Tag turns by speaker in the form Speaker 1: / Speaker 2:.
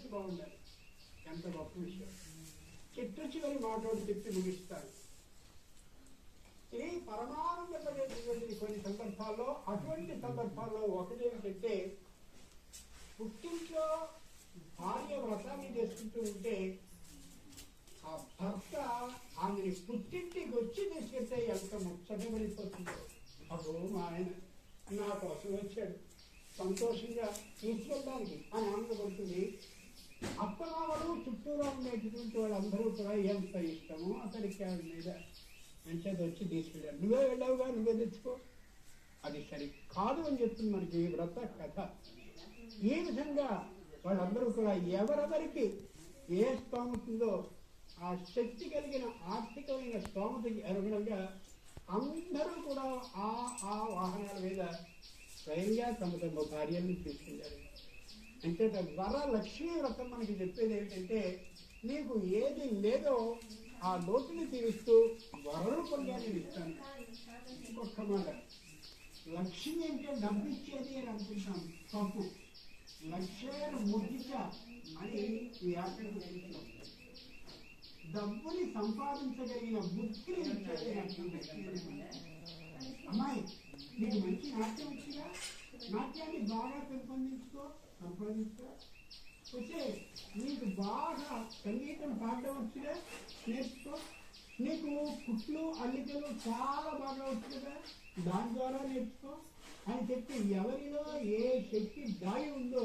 Speaker 1: మనసు బాగుండాలి. ఎంత గొప్ప విషయం. చిట్ట చివరి మాటోడు చెప్పి ముగిస్తాడు ఇది పరమానందపడేటటువంటి కొన్ని సందర్భాల్లో అటువంటి సందర్భాల్లో ఒకటి ఏమిటంటే పుట్టింట్లో భార్య వ్రతాన్ని చేసుకుంటూ ఉంటే ఆ భర్త ఆమెని పుట్టింటికి వచ్చి తీసుకెళ్తే ఎంత ముచ్చటపడిపోతుందో అప్పుడు మా ఆయన నా కోసం వచ్చాడు. సంతోషంగా తీసుకెళ్ళడానికి అని ఆనందపడుతుంది. అత్తమామలు చుట్టూరా ఉండేటటువంటి వాళ్ళందరూ కూడా ఎంత ఇష్టమో అతడికి ఆవిడ మీద అంటే వచ్చి తీసుకెళ్ళారు నువ్వే వెళ్ళావుగా నువ్వే తెచ్చుకో. అది సరి కాదు అని చెప్తుంది మనకి ఈ వ్రత కథ. ఈ విధంగా వాళ్ళందరూ కూడా ఎవరెవరికి ఏ స్తోమత ఉందో ఆ శక్తి కలిగిన ఆర్థికమైన స్తోమతకి అనుగుణంగా అందరూ కూడా ఆ ఆ వాహనాల మీద స్వయంగా తమ తమ భార్యలను తీసుకెళ్ళారు అంటే తద్వారా లక్ష్మీ వ్రతం మనకి చెప్పేది ఏంటంటే నీకు ఏది లేదో ఆ లోతుని తీరుస్తూ వరరూపంగా నేను ఇస్తాను. ఇంకొక మాట. లక్ష్మి అంటే డబ్బు ఇచ్చేది అని అనుకుంటాం తప్పు. లక్ష్మీ ముద్దించ అని వ్యాఖ్యలు చూపించాం డబ్బుని సంపాదించగలిగిన బుద్ధిని ఇచ్చేది అమ్మాయి నీకు మంచి నాట్యం వచ్చిగా నాట్యాన్ని బాగా పెంపొందించుకో. సంపాదించుకో వచ్చే నీకు బాగా సంగీతం పాడడం వచ్చిగా నేర్చుకో. నీకు కుట్లు అల్లికలు చాలా బాగా వచ్చు దాని ద్వారా నేర్చుకో. అని చెప్పి ఎవరిలో ఏ శక్తి దాగి ఉందో